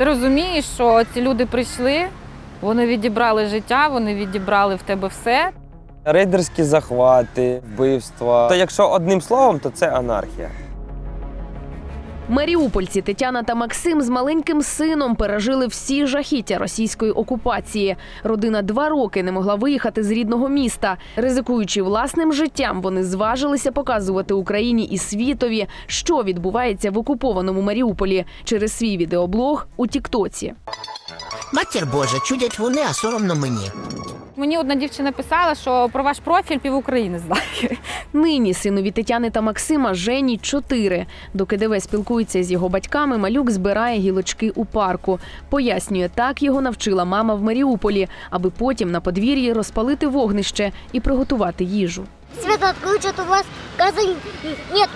Ти розумієш, що ці люди прийшли, вони відібрали життя, вони відібрали в тебе все. Рейдерські захвати, вбивства. То якщо одним словом, то це анархія. Маріупольці Тетяна та Максим з маленьким сином пережили всі жахіття російської окупації. Родина два роки не могла виїхати з рідного міста. Ризикуючи власним життям, вони зважилися показувати Україні і світові, що відбувається в окупованому Маріуполі через свій відеоблог у Тіктоці. Матір Божа, чудять вони, а соромно мені. Мені одна дівчина писала, що про ваш профіль пів України знає. Нині синові Тетяни та Максима Жені чотири. Доки ДВ спілкується з його батьками, малюк збирає гілочки у парку. Пояснює, так його навчила мама в Маріуполі, аби потім на подвір'ї розпалити вогнище і приготувати їжу. Свет отключат, у вас газа н- нету.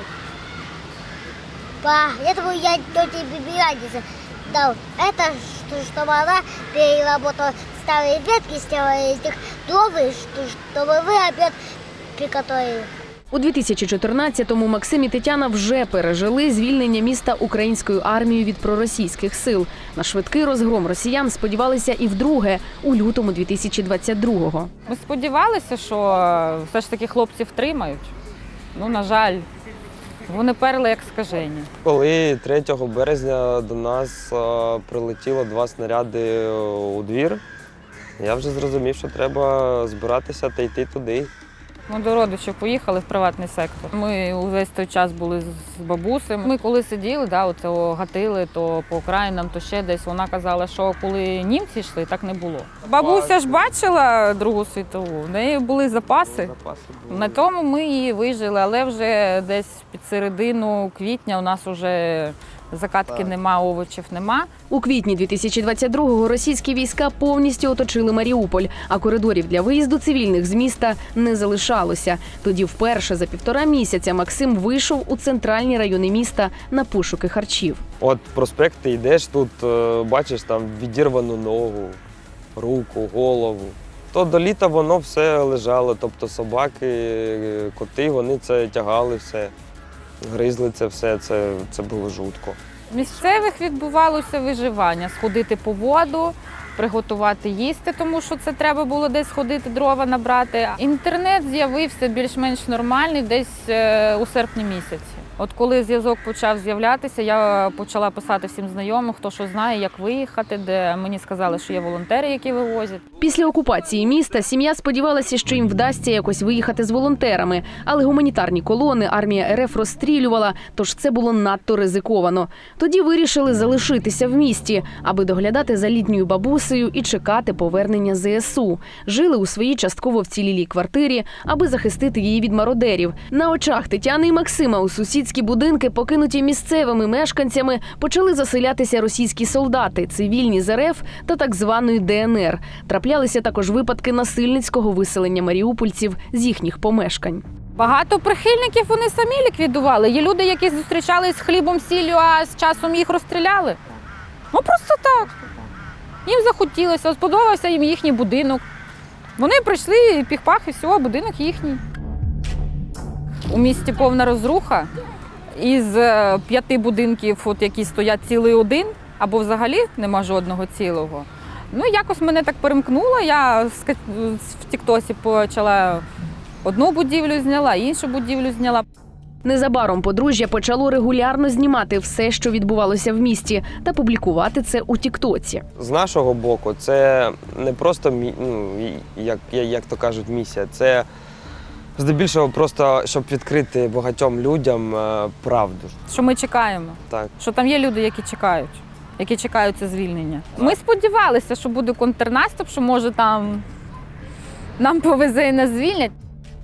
Поэтому я тете Бибиадисе дал это, что, чтобы она переработала старые ветки, сделала из них новые, что, чтобы вы опять приготовили. У 2014-му Максим і Тетяна вже пережили звільнення міста українською армією від проросійських сил. На швидкий розгром росіян сподівалися і вдруге у лютому 2022-го. Ми сподівалися, що все ж таки хлопці втримають. Ну, на жаль, вони перли як скажені. Коли 3 березня до нас е, прилетіло два снаряди у двір, я вже зрозумів, що треба збиратися та йти туди. Ми до родичів поїхали в приватний сектор. Ми увесь той час були з бабусем. Ми коли сиділи, да, оце гатили то по окраїнам, то ще десь. Вона казала, що коли німці йшли, так не було. Бабуся ж бачила Другу світову, в неї були запаси. Запаси були. На тому ми і вижили, але вже десь під середину квітня у нас вже закатки Так. нема, овочів нема. У квітні 2022-го російські війська повністю оточили Маріуполь, а коридорів для виїзду цивільних з міста не залишалося. Тоді, вперше за півтора місяця, Максим вийшов у центральні райони міста на пошуки харчів. От проспект ти йдеш тут, е, бачиш там відірвану ногу, руку, голову. То до літа воно все лежало. Тобто собаки, е, коти, вони це тягали все, гризли це все, це, це було жутко. Місцевих відбувалося виживання, сходити по воду, приготувати їсти, тому що це треба було десь ходити, дрова набрати. Інтернет з'явився більш-менш нормальний десь е, у серпні місяці. От коли зв'язок почав з'являтися, я почала писати всім знайомим, хто що знає, як виїхати, де мені сказали, що є волонтери, які вивозять. Після окупації міста сім'я сподівалася, що їм вдасться якось виїхати з волонтерами, але гуманітарні колони армія РФ розстрілювала, тож це було надто ризиковано. Тоді вирішили залишитися в місті, аби доглядати за літньою бабусею і чекати повернення ЗСУ. Жили у своїй частково вцілілій квартирі, аби захистити її від мародерів. На очах Тетяни і Максима у сусідські будинки, покинуті місцевими мешканцями, почали заселятися російські солдати, цивільні з РФ та так званої ДНР. Траплялися також випадки насильницького виселення маріупольців з їхніх помешкань. Багато прихильників вони самі ліквідували. Є люди, які зустрічались з хлібом, сіллю, а з часом їх розстріляли. Ну просто так. Їм захотілося, сподобався їм їхній будинок. Вони прийшли, піх-пах, і все, будинок їхній. У місті повна розруха. Із е, п'яти будинків, от, які стоять цілий один, або взагалі нема жодного цілого. Ну, якось мене так перемкнуло. Я в Тіктосі почала одну будівлю зняла, іншу будівлю зняла. Незабаром подружжя почало регулярно знімати все, що відбувалося в місті, та публікувати це у Тіктоці. З нашого боку, це не просто ну, як, як то кажуть, місія. Це здебільшого просто щоб відкрити багатьом людям е, правду. Що ми чекаємо, Так. що там є люди, які чекають, які чекають це звільнення. Ми сподівалися, що буде контрнаступ, що може там нам повезе і нас звільнять.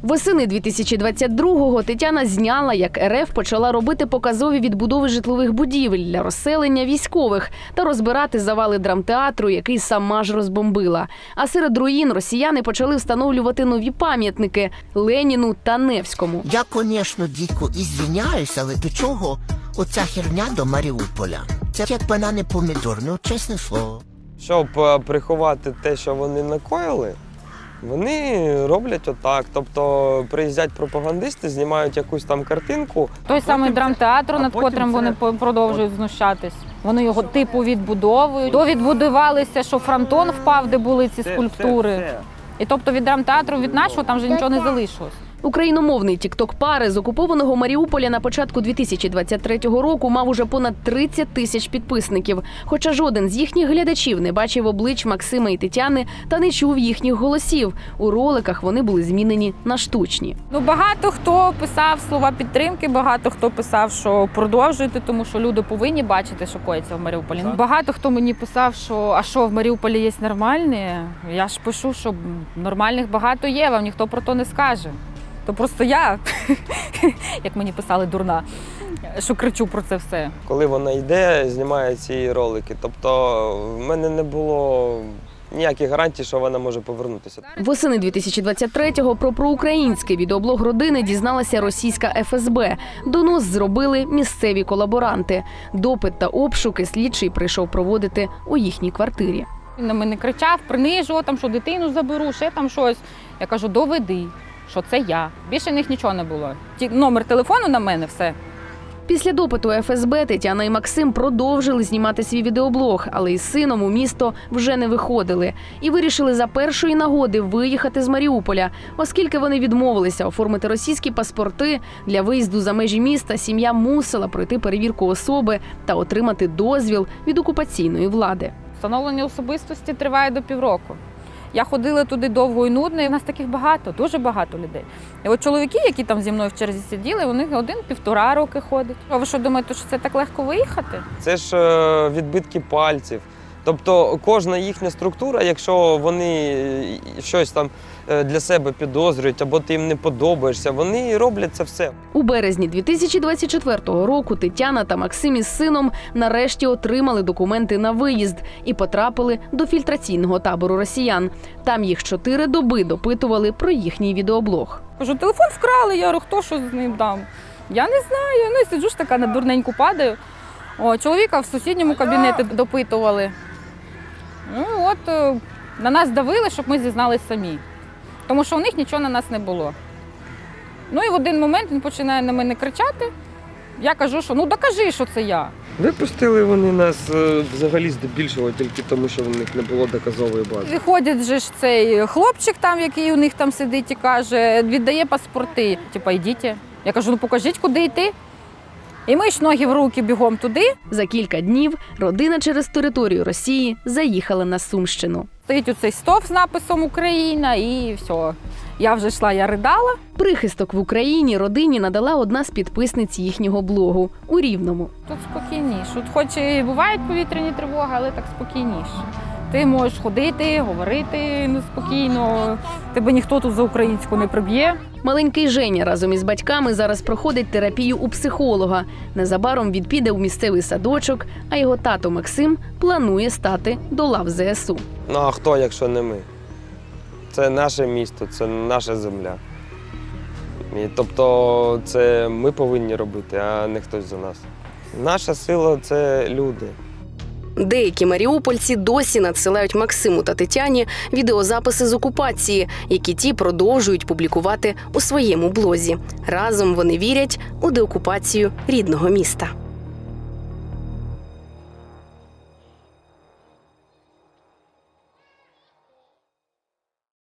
Восени 2022-го Тетяна зняла, як РФ почала робити показові відбудови житлових будівель для розселення військових та розбирати завали драмтеатру, який сама ж розбомбила. А серед руїн росіяни почали встановлювати нові пам'ятники Леніну та Невському. Я, звісно, дідько, і звиняюсь, але до чого оця херня до Маріуполя? Це як банани помідор, ну чесне слово. Щоб е, приховати те, що вони накоїли, вони роблять отак. Тобто приїздять пропагандисти, знімають якусь там картинку. Той самий драмтеатр, над котрим це- вони продовжують знущатись. Вони його типу відбудовують. То відбудувалися, що фронтон впав, де були ці скульптури. І тобто від драмтеатру, від нашого там вже нічого не залишилось. Україномовний тікток пари з окупованого Маріуполя на початку 2023 року мав уже понад 30 тисяч підписників. Хоча жоден з їхніх глядачів не бачив облич Максима і Тетяни та не чув їхніх голосів. У роликах вони були змінені на штучні. Ну багато хто писав слова підтримки, багато хто писав, що продовжуйте, тому що люди повинні бачити, що коїться в Маріуполі. Ну, Багато хто мені писав, що а що в Маріуполі є нормальні. Я ж пишу, що нормальних багато є, вам ніхто про то не скаже. То просто я, як мені писали, дурна, що кричу про це все. Коли вона йде, знімає ці ролики. Тобто в мене не було ніяких гарантій, що вона може повернутися. Восени 2023-го про проукраїнський відеоблог родини дізналася російська ФСБ. Донос зробили місцеві колаборанти. Допит та обшуки слідчий прийшов проводити у їхній квартирі. Він на мене кричав, принижував, там, що дитину заберу, ще там щось. Я кажу, доведи, що це я. Більше в них нічого не було. Ті номер телефону на мене, все. Після допиту ФСБ Тетяна і Максим продовжили знімати свій відеоблог, але із сином у місто вже не виходили і вирішили за першої нагоди виїхати з Маріуполя, оскільки вони відмовилися оформити російські паспорти для виїзду за межі міста. Сім'я мусила пройти перевірку особи та отримати дозвіл від окупаційної влади. Встановлення особистості триває до півроку. Я ходила туди довго і нудно, і в нас таких багато, дуже багато людей. І от чоловіки, які там зі мною в черзі сиділи, них один-півтора роки ходить. А ви що думаєте, що це так легко виїхати? Це ж е, відбитки пальців. Тобто кожна їхня структура, якщо вони щось там е, для себе підозрюють або ти їм не подобаєшся, вони роблять це все. У березні 2024 року Тетяна та Максим із сином нарешті отримали документи на виїзд і потрапили до фільтраційного табору росіян. Там їх чотири доби допитували про їхній відеоблог. Кажу, телефон вкрали, я говорю, хто що з ним дам? Я не знаю. Ну і сиджу ж така на дурненьку падаю. О, чоловіка в сусідньому кабінеті допитували. Ну от е, на нас давили, щоб ми зізналися самі. Тому що у них нічого на нас не було. Ну і в один момент він починає на мене кричати. Я кажу, що ну докажи, що це я. Випустили вони нас е, взагалі здебільшого тільки тому, що в них не було доказової бази. Виходить же ж цей хлопчик, там, який у них там сидить і каже, віддає паспорти. Типа, йдіть. Я кажу, ну покажіть, куди йти. І ми ж ноги в руки бігом туди. За кілька днів родина через територію Росії заїхала на Сумщину. Стоїть оцей стовп з написом Україна і все. Я вже йшла, я ридала. Прихисток в Україні родині надала одна з підписниць їхнього блогу у Рівному. Тут спокійніше. Тут хоч і бувають повітряні тривоги, але так спокійніше. Ти можеш ходити, говорити ну, спокійно. Тебе ніхто тут за українську не приб'є. Маленький Женя разом із батьками зараз проходить терапію у психолога. Незабаром відпіде у місцевий садочок, а його тато Максим планує стати до лав ЗСУ. Ну а хто, якщо не ми? Це наше місто, це наша земля. І, тобто це ми повинні робити, а не хтось за нас. Наша сила це люди. Деякі маріупольці досі надсилають Максиму та Тетяні відеозаписи з окупації, які ті продовжують публікувати у своєму блозі. Разом вони вірять у деокупацію рідного міста.